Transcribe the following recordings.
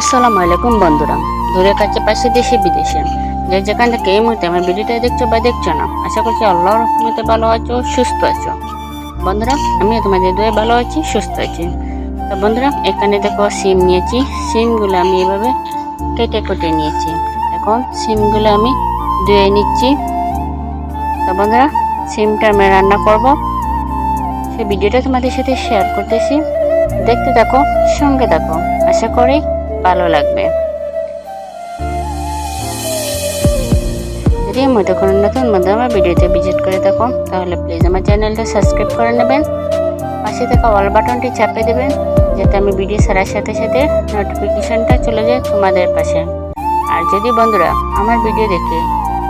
আসসালামু আলাইকুম বন্ধুরা। দূরের কাছে, পাশে দেশে, বিদেশে। যে যেখান থেকে এই মুহূর্তে আমার ভিডিওটা দেখছ বা দেখছ না, আশা করছি আল্লাহর রহমতে ভালো আছো, সুস্থ আছো। বন্ধুরা, আমিও তোমাদের দুয়ে ভালো আছি, সুস্থ আছি। তো বন্ধুরা, এখানে দেখো সিম নিয়েছি। সিমগুলো আমি এভাবে কেটে কেটে নিয়েছি। এখন সিমগুলো আমি ধুয়ে নিচ্ছি। তো বন্ধুরা, সিমটা আমি রান্না করব। সেই ভিডিওটা তোমাদের সাথে শেয়ার করতেছি। দেখতে থাকো, সঙ্গে থাকো। আশা করি ভালো লাগবে। যদি মতো কোনো নতুন বন্ধু আমার ভিডিওতে ভিজিট করে থাকো, তাহলে প্লিজ আমার চ্যানেলটা সাবস্ক্রাইব করে নেবেন। পাশে থাকা অল বাটনটি চাপে দেবেন, যাতে আমি ভিডিও ছাড়ার সাথে সাথে নোটিফিকেশনটা চলে যায় তোমাদের পাশে। আর যদি বন্ধুরা আমার ভিডিও দেখে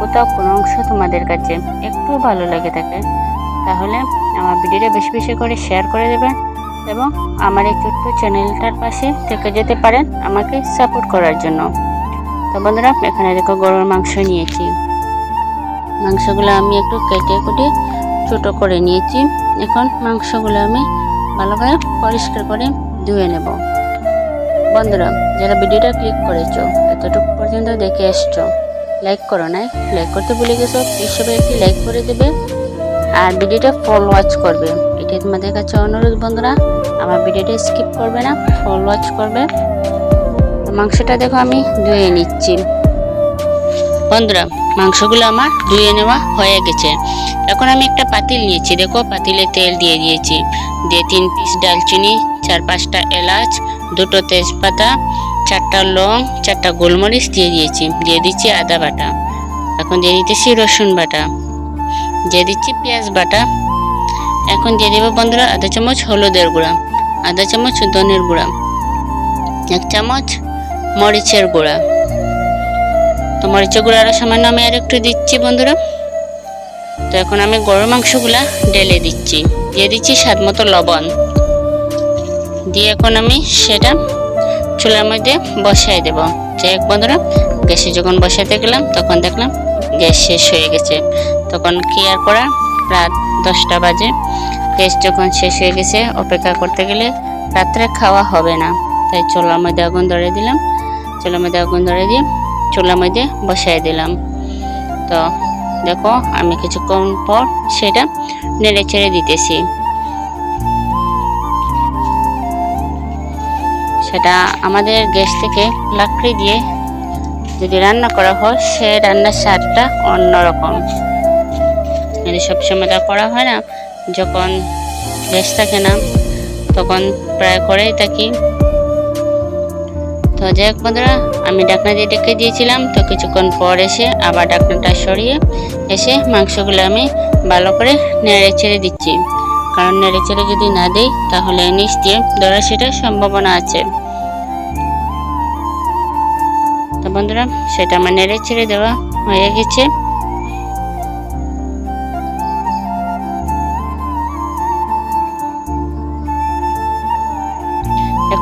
কোথাও কোনো অংশ তোমাদের কাছে একটু ভালো লাগে থাকে, তাহলে আমার ভিডিওটা বেশি বেশি করে শেয়ার করে দেবেন। এবং আমার এই ছোট্ট চ্যানেলটার পাশে থেকে যেতে পারেন আমাকে সাপোর্ট করার জন্য। তো বন্ধুরা, এখানে দেখো গরুর মাংস নিয়েছি। মাংসগুলো আমি একটু কেটে কুটে ছোটো করে নিয়েছি। এখন মাংসগুলো আমি ভালোভাবে পরিষ্কার করে ধুয়ে নেব। বন্ধুরা, যারা ভিডিওটা ক্লিক করেছ, এতটুকু পর্যন্ত দেখে এসছো, লাইক করো নাই। লাইক করতে ভুলে গেছো প্লিজ সবাই একটি লাইক করে দেবে। আর ভিডিওটা ফুল ওয়াচ করবে। এটাই তোমাদের কাছে অনুরোধ বন্ধুরা। আমার ভিডিওটা স্কিপ করবে না ফুল ওয়াচ করবে। মাংসটা দেখো আমি ধুয়ে নিচ্ছি। বন্ধুরা, মাংসগুলো আমার ধুয়ে নেওয়া হয়ে গেছে। এখন আমি একটা পাতিল নিয়েছি। দেখো, পাতিলে তেল দিয়ে দিয়েছি। দিয়ে তিন পিস ডালচিনি, চার পাঁচটা এলাচ, দুটো তেজপাতা, চারটা লং, চারটা গোলমরিচ দিয়ে দিয়েছি। দিয়ে দিচ্ছি আদা বাটা। এখন দিয়ে দিতেছি রসুন বাটা। দিয়ে দিচ্ছি পেঁয়াজ বাটা। এখন দিয়ে দেবো বন্ধুরা আধা চামচ হলুদের গুঁড়া, আধা চামচ ধনের গুঁড়া, এক চামচ মরিচের গুঁড়া। তো মরিচের গুঁড়া আরও সামান্য আমি আর একটু দিচ্ছি বন্ধুরা। তো এখন আমি গরুর মাংসগুলা ঢেলে দিচ্ছি। দিয়ে দিচ্ছি স্বাদ মতো লবণ। দিয়ে এখন আমি সেটা চুলার মধ্যে বসাই দেব। যাই বন্ধুরা, গ্যাসে যখন বসাতে গেলাম, তখন দেখলাম গ্যাস শেষ হয়ে গেছে। তখন কি আর করা রাত দশটা বাজে। গ্যাস যখন শেষ হয়ে গেছে, অপেক্ষা করতে গেলে রাত্রে খাওয়া হবে না। তাই চোলার মধ্যে আগুন ধরে দিলাম। চোলার মধ্যে আগুন ধরে দিয়ে চুলার মধ্যে বসাই দিলাম। তো দেখো, আমি কিছুক্ষণ পর সেটা নেড়ে ছেড়ে দিতেছি। সেটা আমাদের গ্যাস থেকে লাকড়ি দিয়ে যদি রান্না করা হয়, সে রান্নার স্বাদটা অন্যরকম। যদি সবসময় তা করা হয় না। যখন গ্যাস থাকে না, তখন প্রায় করেই থাকি। তো যাই হোক বন্ধুরা, আমি ডাকনা দিয়ে ডেকে দিয়েছিলাম, তো কিছুক্ষণ পর এসে আবার ডাকনাটা সরিয়ে এসে মাংসগুলো আমি ভালো করে নেড়ে ছেড়ে দিচ্ছি। কারণ নেড়ে ছেড়ে যদি না দিই, তাহলে নিচ দিয়ে ধরা সেটার সম্ভাবনা আছে। তো বন্ধুরা, সেটা আমার নেড়ে ছেড়ে দেওয়া হয়ে গেছে।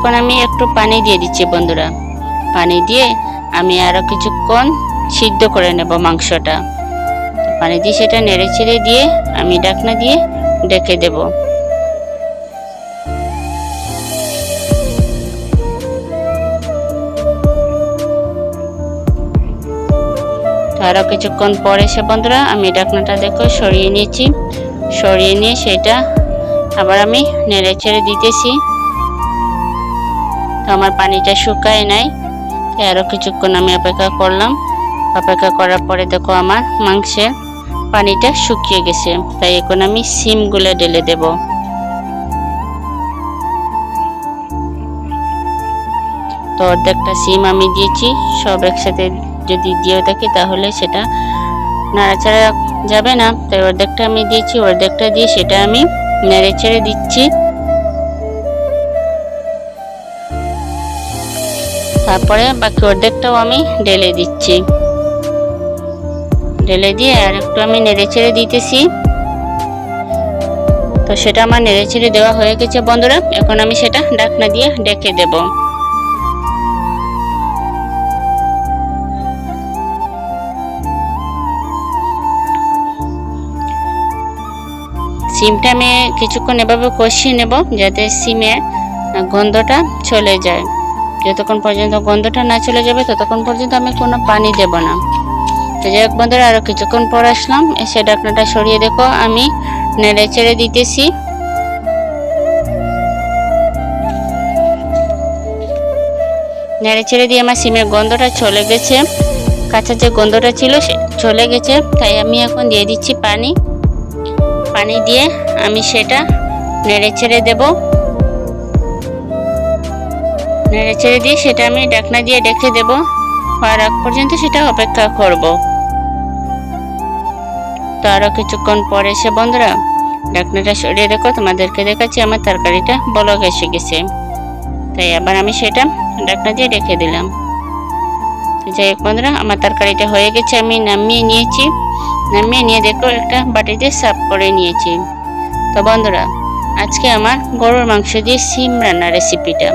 এখন আমি একটু পানি দিয়ে দিচ্ছি বন্ধুরা। পানি দিয়ে আমি আরও কিছুক্ষণ সিদ্ধ করে নেব মাংসটা। পানি দিয়ে সেটা নেড়ে ছেড়ে দিয়ে আমি ডাকনা দিয়ে ডেকে দেব। তো আরও কিছুক্ষণ পরে সে বন্ধুরা আমি ডাকনাটা দেখো সরিয়ে নিয়েছি। সরিয়ে নিয়ে সেটা আবার আমি নেড়ে ছেড়ে দিতেছি। আমার পানিটা শুকায় নাই। আরও কিছুক্ষণ আমি অপেক্ষা করলাম। অপেক্ষা করার পরে দেখো আমার মাংসের পানিটা শুকিয়ে গেছে। তাই এখন আমি সিমগুলো ঢেলে দেব। তো অর্ধেকটা সিম আমি দিয়েছি। সব একসাথে যদি দিয়ে থাকি তাহলে সেটা নাড়াচাড়া যাবে না। তাই অর্ধেকটা আমি দিয়েছি, অর্ধেকটা দিয়ে সেটা আমি নেড়ে ছেড়ে দিচ্ছি। তারপরে বাকি অর্ধেকটাও আমি ঢেলে দিচ্ছি। ঢেলে দিয়ে আর একটু আমি নেড়ে ছেড়ে দিতেছি। তো সেটা আমার নেড়ে ছেড়ে দেওয়া হয়ে গেছে বন্ধুরা। এখন আমি সেটা ডাকনা দিয়ে ডেকে দেব। সিমটা আমি কিছুক্ষণ এভাবে কষিয়ে নেব যাতে সিমের গন্ধটা চলে যায়। যতক্ষণ পর্যন্ত গন্ধটা না চলে যাবে, ততক্ষণ পর্যন্ত আমি কোনো পানি দেব না। তো যাই হোক বন্ধুরা আরও কিছুক্ষণ পর আসলাম। এসে ঢাকনাটা সরিয়ে দেখো, আমি নেড়ে চেড়ে দিতেছি। নেড়ে ছেড়ে দিয়ে আমার সিমের গন্ধটা চলে গেছে। কাঁচা যে গন্ধটা ছিল, সে চলে গেছে। তাই আমি এখন দিয়ে দিচ্ছি পানি। পানি দিয়ে আমি সেটা নেড়ে ছেড়ে দেব। নেড়ে ছেড়ে দিয়ে সেটা আমি ডাকনা দিয়ে ডেকে দেব। হওয়ার আগ পর্যন্ত সেটা অপেক্ষা করব। তো আরও কিছুক্ষণ পরে এসে, বন্ধুরা, ডাকনাটা সরিয়ে দেখো, তোমাদেরকে দেখাচ্ছি, আমার তরকারিটা বলক এসে গেছে। তাই আবার আমি সেটা ডাকনা দিয়ে রেখে দিলাম। যাই হোক, বন্ধুরা, আমার তরকারিটা হয়ে গেছে, আমি নামিয়ে নিয়েছি। নামিয়ে নিয়ে দেখো, একটা বাটিতে সার্ভ করে নিয়েছি। তো বন্ধুরা, আজকে আমার গরুর মাংস দিয়ে সিম রান্নার রেসিপিটা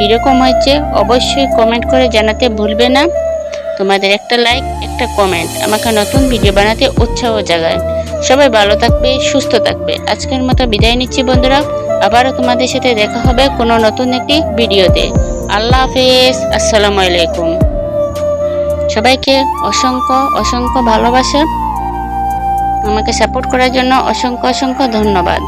কীরকম হয়েছে, অবশ্যই কমেন্ট করে জানাতে ভুলবে না। তোমাদের একটা লাইক একটা কমেন্ট আমাকে নতুন ভিডিও বানাতে উৎসাহ জাগায়। সবাই ভালো থাকবে, সুস্থ থাকবে। আজকের মতো বিদায় নিচ্ছি বন্ধুরা। আবারও তোমাদের সাথে দেখা হবে কোনো নতুন একটি ভিডিওতে আল্লাহ হাফেজ, আসসালামু আলাইকুম। সবাইকে অসংখ্য অসংখ্য ভালোবাসা। আমাকে সাপোর্ট করার জন্য অসংখ্য অসংখ্য ধন্যবাদ।